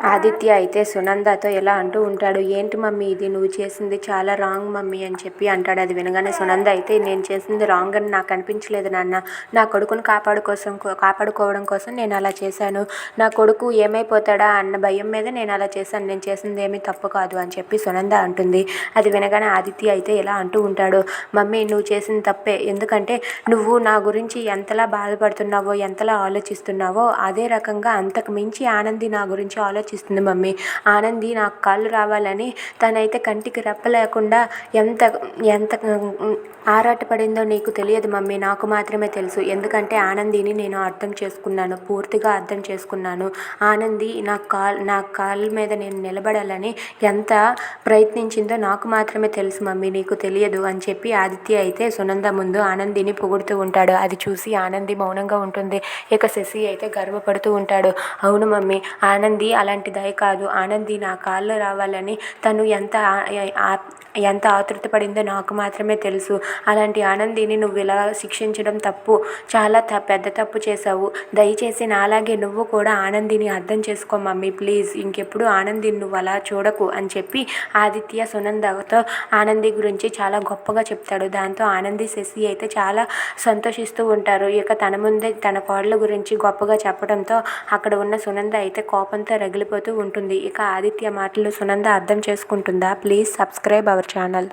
ఆదిత్య అయితే సునందతో ఎలా అంటూ ఉంటాడు ఏంటి మమ్మీ ఇది? నువ్వు చేసింది చాలా రాంగ్ మమ్మీ అని చెప్పి అంటాడు. అది వినగానే సునంద అయితే నేను చేసింది రాంగ్ అని నాకు అనిపించలేదు నాన్న. నా కొడుకును కాపాడు కోసం కాపాడుకోవడం కోసం నేను అలా చేశాను. నా కొడుకు ఏమైపోతాడా అన్న భయం మీద నేను అలా చేశాను. నేను చేసింది ఏమీ తప్పు కాదు అని చెప్పి సునంద అంటుంది. అది వినగానే ఆదిత్య అయితే ఎలా అంటూ ఉంటాడు. మమ్మీ నువ్వు చేసింది తప్పే. ఎందుకంటే నువ్వు నా గురించి ఎంతలా బాధపడుతున్నావో ఎంతలా ఆలోచిస్తున్నావో అదే రకంగా అంతకు మించి ఆనంది నా గురించి ఆలోచి ఆలోచిస్తుంది మమ్మీ. ఆనంది నాకు కాళ్ళు రావాలని తనైతే కంటికి రెప్ప లేకుండా ఎంత ఎంత ఆరాటపడిందో నీకు తెలియదు మమ్మీ. నాకు మాత్రమే తెలుసు. ఎందుకంటే ఆనందిని నేను అర్థం చేసుకున్నాను పూర్తిగా అర్థం చేసుకున్నాను. ఆనంది నా కాల్ నా కాళ్ళ మీద నేను నిలబడాలని ఎంత ప్రయత్నించిందో నాకు మాత్రమే తెలుసు మమ్మీ. నీకు తెలియదు అని చెప్పి ఆదిత్య అయితే సునంద ముందు ఆనందిని పొగుడుతూ ఉంటాడు. అది చూసి ఆనంది మౌనంగా ఉంటుంది. ఇక శశి అయితే గర్వపడుతూ ఉంటాడు. అవును మమ్మీ ఆనంది అలాంటి దయ కాదు. ఆనంది నా కాళ్ళు రావాలని తను ఎంత ఎంత ఆతృత పడిందో నాకు మాత్రమే తెలుసు. అలాంటి ఆనందిని నువ్వు ఇలా శిక్షించడం తప్పు. చాలా త పెద్ద తప్పు చేశావు. దయచేసి నాలాగే నువ్వు కూడా ఆనందిని అర్థం చేసుకో మమ్మీ. ప్లీజ్ ఇంకెప్పుడు ఆనందిని నువ్వు అలా చూడకు అని చెప్పి ఆదిత్య సునందతో ఆనంది గురించి చాలా గొప్పగా చెప్తాడు. దాంతో ఆనంది శశి అయితే చాలా సంతోషిస్తూ ఉంటారు. ఇక తన ముందే తన కోడల గురించి గొప్పగా చెప్పడంతో అక్కడ ఉన్న సునంద అయితే కోపంతో వెళ్ళిపోతూ ఉంటుంది. ఇక ఆదిత్య మాటలు సునంద అర్థం చేసుకుంటుందా? Please subscribe our channel.